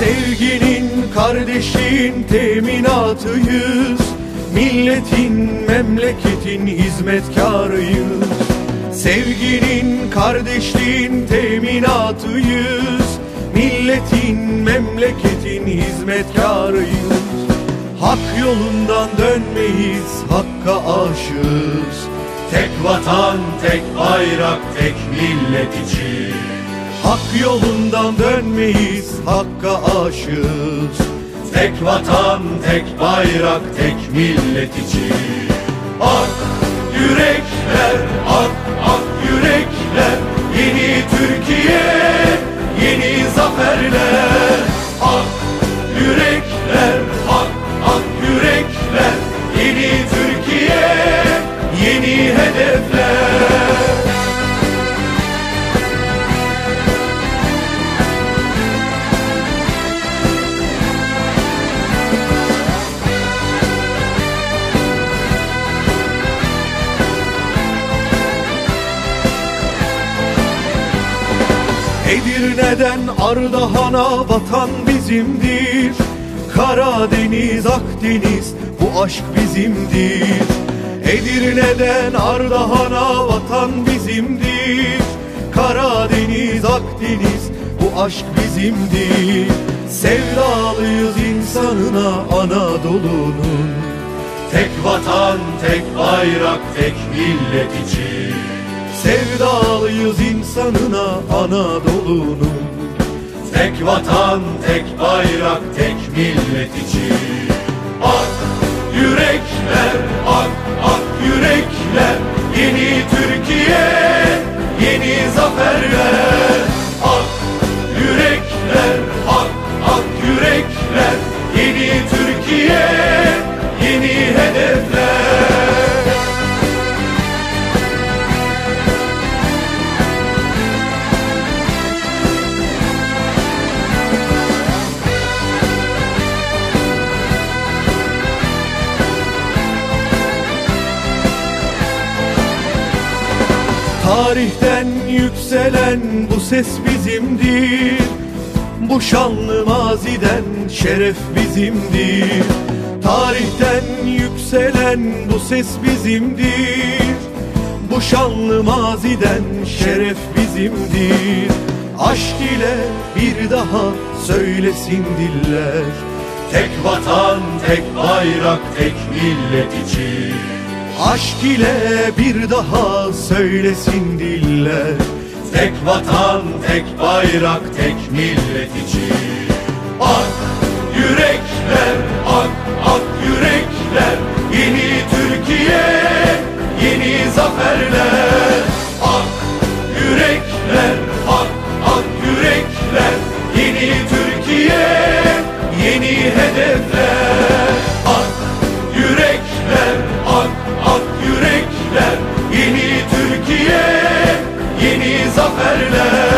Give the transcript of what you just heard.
Sevginin, kardeşin teminatıyız. Milletin, memleketin hizmetkarıyız. Sevginin, kardeşliğin teminatıyız. Milletin, memleketin hizmetkarıyız. Hak yolundan dönmeyiz, hakka aşığız. Tek vatan, tek bayrak, tek millet için Hak yolundan dönmeyiz, hakka aşığız. Tek vatan, tek bayrak, tek millet için. Ak yürekler, ak ak yürekler Yeni Türkiye, yeni zaferler. Ak yürekler, ak ak yürekler Yeni Türkiye, yeni hedefler Edirne'den Ardahan'a vatan bizimdir? Karadeniz, Akdeniz bu aşk bizimdir. Edirne'den Ardahan'a vatan bizimdir? Karadeniz, Akdeniz bu aşk bizimdir. Sevdalıyız insanına Anadolu'nun. Tek vatan, tek bayrak, tek millet için Sevdalıyız insanına Anadolu'nun. Tek vatan, tek bayrak, tek millet için. Ak yürekler, ak ak yürekler. Yeni Türkiye, yeni zaferler Tarihten yükselen bu ses bizimdir. Bu şanlı maziden şeref bizimdir. Tarihten yükselen bu ses bizimdir. Bu şanlı maziden şeref bizimdir. Aşk ile bir daha söylesin diller. Tek vatan, tek bayrak, tek millet için Aşk ile bir daha söylesin diller Tek vatan, tek bayrak, tek millet için. Ak zaferler